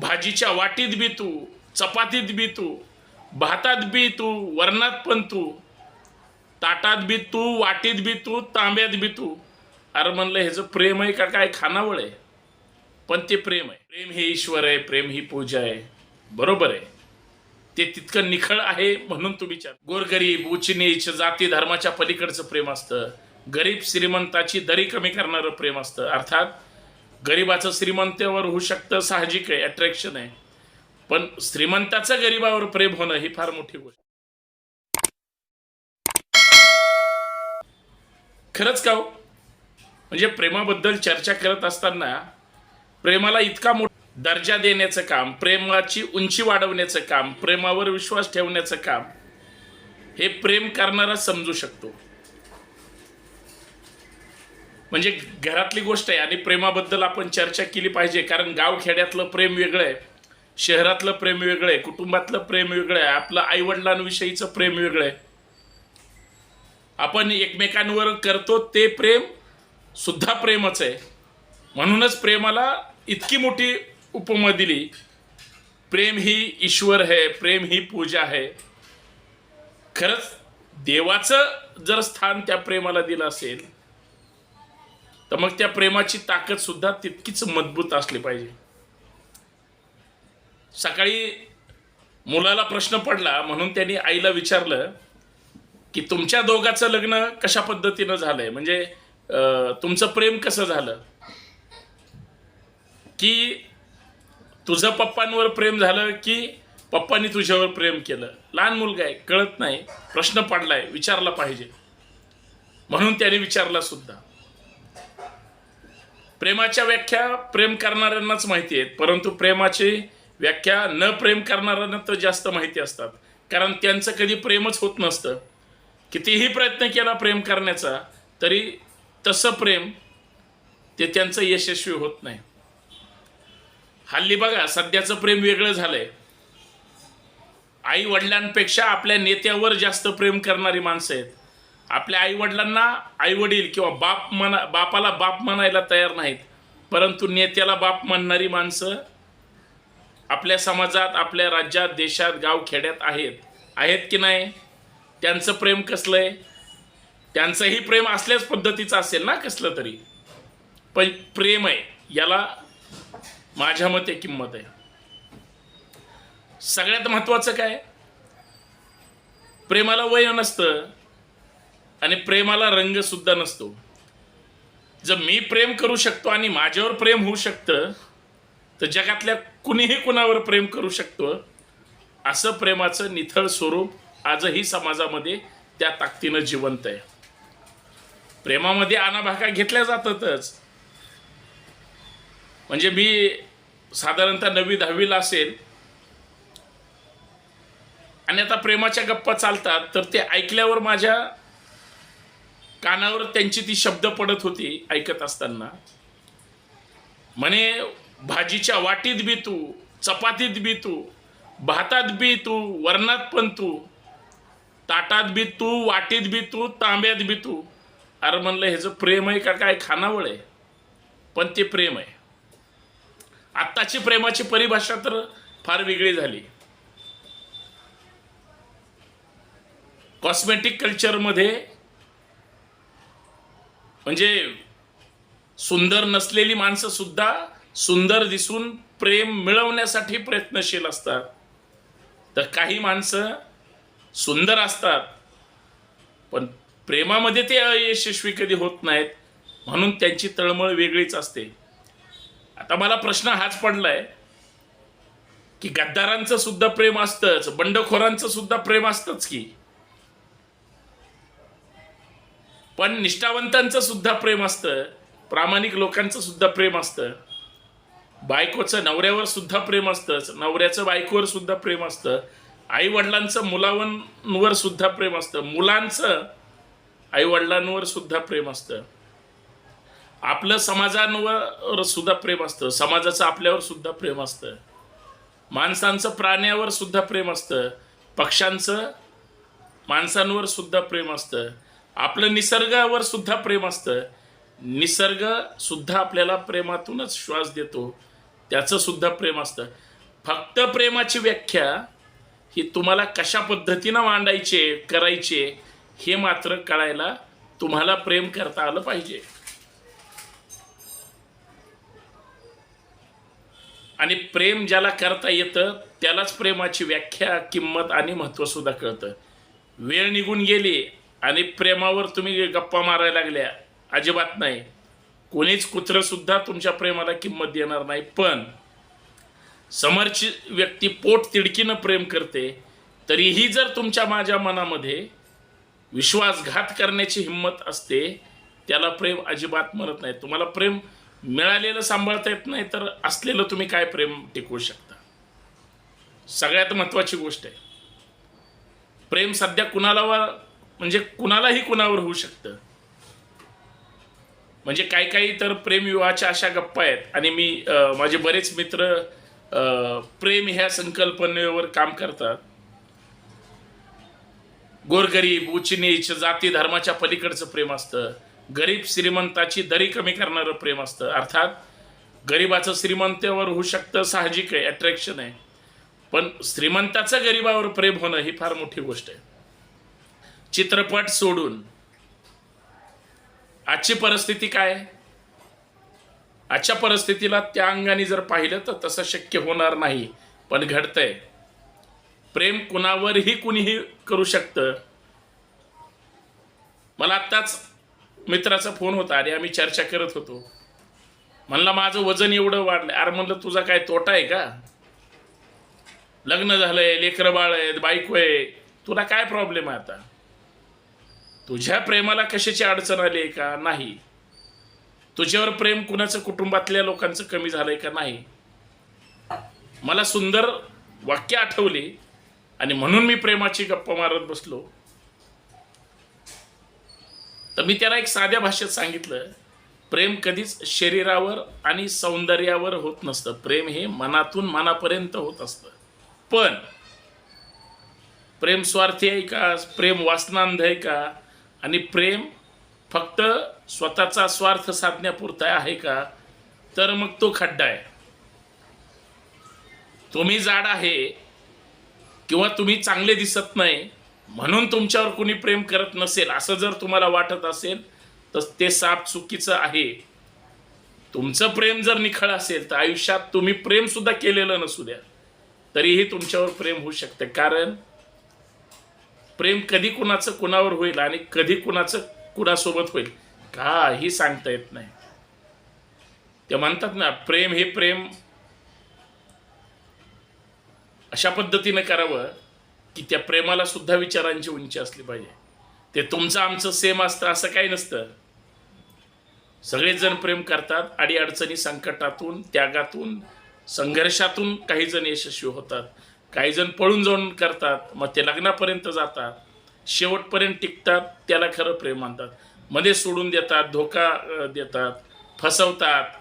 भाजीच्या वाटीत बी तू चपातीत बी तू भातात बी तू वरणात पण तू ताटात बी तू वाटीत बी तू तांब्यात बी तू. अरे म्हणलं ह्याचं प्रेम आहे का काय खानावळ आहे? पण ते प्रेम आहे. प्रेम हे ईश्वर आहे प्रेम ही पूजा आहे. बरोबर आहे. ते तितकं निखळ आहे म्हणून तू विचार. गोरगरीब उचनीच जाती धर्माच्या पलीकडचं प्रेम असतं. गरीब श्रीमंताची दरी कमी करणारं प्रेम असतं. अर्थात गरिबाचं श्रीमंतावर होऊ शकतं साहजिक आहे अट्रॅक्शन आहे. पण श्रीमंताचं गरिबावर प्रेम होणं ही फार मोठी गोष्ट. खरंच का हो? म्हणजे प्रेमाबद्दल चर्चा करत असताना प्रेमाला इतका मोठा दर्जा देण्याचं काम प्रेमाची उंची वाढवण्याचं काम प्रेमावर विश्वास ठेवण्याचं काम हे प्रेम करणारा समजू शकतो. म्हणजे घरातली गोष्ट आहे आणि प्रेमाबद्दल आपण चर्चा केली पाहिजे. कारण गावखेड्यातलं प्रेम वेगळं आहे शहरातलं प्रेम वेगळं आहे कुटुंबातलं प्रेम वेगळं आहे आपलं आईवडिलांविषयीचं प्रेम वेगळं आहे. आपण एकमेकांवर करतो ते प्रेम सुद्धा प्रेमच आहे. म्हणूनच प्रेमाला इतकी मोठी उपमा दिली. प्रेम ही ईश्वर आहे प्रेम ही पूजा आहे. खरंच देवाचं जर स्थान त्या प्रेमाला दिलं असेल तर मग त्या प्रेमाची ताकद सुद्धा तितकीच मजबूत असली पाहिजे. सकाळी मुलाला प्रश्न पडला म्हणून त्यांनी आईला विचारलं की तुमच्या दोघाचं लग्न कशा पद्धतीनं झालंय? म्हणजे तुमचं प्रेम कसं झालं? की तुझं पप्पांवर प्रेम झालं की पप्पांनी तुझ्यावर प्रेम केलं. लहान मुलगा आहे कळत नाही प्रश्न पडलाय विचारला पाहिजे. म्हणून त्याने विचारला सुद्धा. प्रेमाच्या व्याख्या प्रेम करणाऱ्यांनाच माहिती आहेत परंतु प्रेमाची व्याख्या न प्रेम करणाऱ्यांना तर जास्त माहिती असतात. कारण त्यांचं कधी प्रेमच होत नसतं. कितीही प्रयत्न केला प्रेम करण्याचा तरी तसं प्रेम ते त्यांचं यशस्वी होत नाही. हल्ली बघा सध्याचं प्रेम वेगळं झालंय. आई वडिलांपेक्षा आपल्या नेत्यावर जास्त प्रेम करणारी माणसं आहेत. आपल्या आई वडिलांना आई वडील किंवा बाप म्हणा बापाला बाप म्हणायला तयार नाहीत. परंतु नेत्याला बाप म्हणणारी माणसं आपल्या समाजात आपल्या राज्यात देशात गाव खेड्यात आहेत. आहेत की नाही? त्यांचं प्रेम कसलं आहे? त्यांचंही प्रेम असल्याच पद्धतीचं असेल ना कसलं तरी. पण प्रेम आहे याला माझ्या मते किंमत आहे. सगळ्यात महत्त्वाचं काय? प्रेमाला वय नसतं. आणि प्रेमाला रंग सुद्धा नसतो. जर मी प्रेम करू शकतो आणि माझ्यावर प्रेम होऊ शकतं तर जगातल्या कुणीही कुणावर प्रेम करू शकतो असं प्रेमाचं निथळ स्वरूप आजही समाजामध्ये त्या ताकदीनं जिवंत आहे. प्रेमामध्ये आनाभाका घेतल्या जातातच. म्हणजे मी साधारणतः नववी दहावीला असेल आणि आता प्रेमाच्या गप्पा चालतात तर ते ऐकल्यावर माझ्या कानावर त्यांची ती शब्द पडत होती ऐकत असताना. म्हणे भाजीच्या वाटीत बी तू चपातीत बी तू भातात बी तू वरणात पण तू ताटात बी तू वाटीत बी तू तांब्यात बी तू. अरे म्हणलं ह्याचं प्रेम आहे का काय? खानावळ आहे. पण ते प्रेम आहे. आत्ताची प्रेमाची परिभाषा तर फार वेगळी झाली. कॉस्मेटिक कल्चरमध्ये म्हणजे सुंदर नसलेली माणसं सुद्धा सुंदर दिसून प्रेम मिळवण्यासाठी प्रयत्नशील असतात. तर काही माणसं सुंदर असतात पण प्रेमामध्ये ते अयशस्वी कधी होत नाहीत म्हणून त्यांची तळमळ वेगळीच असते. आता मला प्रश्न हाच पडलाय की गद्दारांचं सुद्धा प्रेम असतंच बंडखोरांचं सुद्धा प्रेम असतंच की? पण निष्ठावंतांचं सुद्धा प्रेम असतं प्रामाणिक लोकांचं सुद्धा प्रेम असतं बायकोचं नवऱ्यावर सुद्धा प्रेम असतंच नवऱ्याचं बायकोवर सुद्धा प्रेम असतं आई वडिलांचं मुलांवर सुद्धा प्रेम असतं मुलांचं आई वडिलांवर सुद्धा प्रेम असतं आपलं समाजांवर सुद्धा प्रेम असतं समाजाचं आपल्यावर सुद्धा प्रेम असतं माणसांचं प्राण्यावर सुद्धा प्रेम असतं पक्ष्यांचं माणसांवर सुद्धा प्रेम असतं आपलं निसर्गावर सुद्धा प्रेम असतं. निसर्ग सुद्धा आपल्याला प्रेमातूनच श्वास देतो. त्याचं सुद्धा प्रेम असतं. फक्त प्रेमाची व्याख्या ही तुम्हाला कशा पद्धतीनं मांडायचे करायचे हे मात्र कळायला तुम्हाला प्रेम करता आलं पाहिजे. आणि प्रेम ज्याला करता येतं त्यालाच प्रेमाची व्याख्या किंमत आणि महत्त्व सुद्धा कळतं. वेळ निघून गेली आणि प्रेमावर तुम्ही गप्पा मारायला लागल्या. अजिबात नाही. कोणीच कुत्रंसुद्धा तुमच्या प्रेमाला किंमत देणार नाही. पण समोरची व्यक्ती पोट तिडकीनं प्रेम करते तरीही जर तुमच्या माझ्या मनामध्ये विश्वासघात करण्याची हिंमत असते त्याला प्रेम अजिबात म्हणत नाही. तुम्हाला प्रेम मिळालेलं सांभाळता येत नाही तर असलेलं तुम्ही काय प्रेम टिकवू शकता? सगळ्यात महत्त्वाची गोष्ट आहे. प्रेम सध्या कुणाला म्हणजे कुणालाही कुणावर होऊ शकतं. म्हणजे काही काही तर प्रेमविवाहाच्या अशा गप्पा आहेत. आणि मी माझे बरेच मित्र प्रेम ह्या संकल्पनेवर काम करतात. गोरगरीब उच्च नीच जाती धर्माच्या पलीकडचं प्रेम असतं. गरीब श्रीमंताची दरी कमी करणारं प्रेम असतं. अर्थात गरीबाचं श्रीमंतावर होऊ शकतं साहजिक आहे अट्रॅक्शन आहे. पण श्रीमंताचं गरीबावर प्रेम होणं ही फार मोठी गोष्ट आहे. चित्रपट सोडून. आजची परिस्थिती काय? आजच्या परिस्थितीला त्या अंगाने जर पाहिलं तर तसं शक्य होणार नाही पण घडतंय. प्रेम कुणावरही कुणीही करू शकतं. मला आत्ताच मित्राचा फोन होता आणि आम्ही चर्चा करत होतो. म्हणला माझं वजन एवढं वाढलं अरे म्हणलं तुझा काय तोटा आहे का? लग्न झालंय लेकरं बाळ आहेत बायको आहे. तुला काय प्रॉब्लेम आहे आता? तुझ्या प्रेमाला कशाची अडचण आली आहे का? नाही. तुझ्यावर प्रेम कुणाचं? कुटुंबातल्या लोकांचं कमी झालंय का? नाही. मला सुंदर वाक्य आठवली आणि म्हणून मी प्रेमाची गप्पा मारत बसलो. तर मी त्याला एक साध्या भाषेत सांगितलं प्रेम कधीच शरीरावर आणि सौंदर्यावर होत नसतं. प्रेम हे मनातून मनापर्यंत होत असतं. पण प्रेम स्वार्थी आहे का? प्रेम वासनांध आहे का? आणि प्रेम फक्त स्वतःचा स्वार्थ साधण्यापुरता आहे का? तर मग तो खड्डा आहे. तुम्ही जाड आहे किंवा तुम्ही चांगले दिसत नाही म्हणून तुमच्यावर कुणी प्रेम करत नसेल असं जर तुम्हाला वाटत असेल तर ते साप चुकीचं आहे. तुमचं प्रेम जर निखळ असेल तर आयुष्यात तुम्ही प्रेम सुद्धा केलेलं नसू द्या. तरीही तुमच्यावर प्रेम होऊ शकतं. कारण प्रेम कधी कुणाचं कुणावर होईल आणि कधी कुणाचं कुणासोबत होईल? काही सांगता येत नाही. ते म्हणतात ना प्रेम हे प्रेम. अशा पद्धतीनं करावं की त्या प्रेमाला सुद्धा विचारांची उंची असली पाहिजे. ते तुमचं आमचं सेम असतं असं काही नसतं. सगळेजण प्रेम करतात अडीअडचणी संकटातून त्यागातून संघर्षातून काही जण यशस्वी होतात. काही जण पळून जाऊन करतात मग ते लग्नापर्यंत जातात. शेवटपर्यंत टिकतात त्याला खरं प्रेम मानतात. मध्ये सोडून देतात धोका देतात फसवतात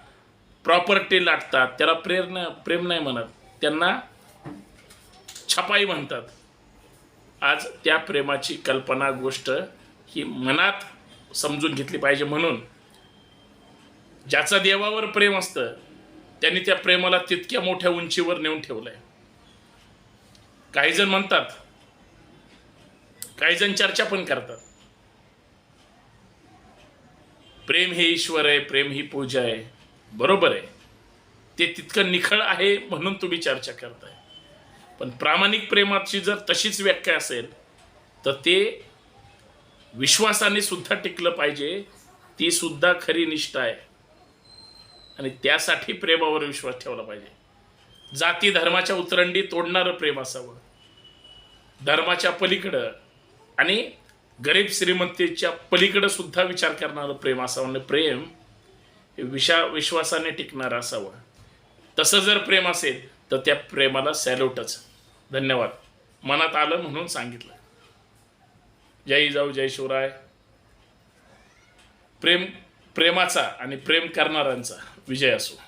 प्रॉपर्टी लाटतात त्याला प्रेरणा प्रेम नाही म्हणत. त्यांना छपाई म्हणतात. आज त्या प्रेमाची कल्पना गोष्ट ही मनात समजून घेतली पाहिजे म्हणून. ज्याचं देवावर प्रेम असतं त्यांनी त्या प्रेमाला तितक्या मोठ्या उंचीवर नेऊन ठेवलंय. काही जण म्हणतात काही जण चर्चा पण करतात. प्रेम हे ईश्वर आहे प्रेम ही पूजा आहे. बरोबर आहे. ते तितकं निखळ आहे म्हणून तुम्ही चर्चा करताय. पण प्रामाणिक प्रेमाची जर तशीच व्याख्या असेल तर ते विश्वासाने सुद्धा टिकलं पाहिजे. ती सुद्धा खरी निष्ठा आहे. आणि त्यासाठी प्रेमावर विश्वास ठेवला पाहिजे. जाती धर्माच्या उतरंडी तोडणारं प्रेम असावं. धर्माच्या पलीकडं आणि गरीब श्रीमंतीच्या पलीकडं सुद्धा विचार करणारं प्रेम असावं. आणि प्रेम हे विशा विश्वासाने टिकणारं असावं. तसं जर प्रेम असेल तर त्या प्रेमाला सॅल्यूटच धन्यवाद. मनात आलं म्हणून सांगितलं. जय जाऊ जय शिवराय. प्रेम प्रेमाचा आणि प्रेम करणाऱ्यांचा विजय असो.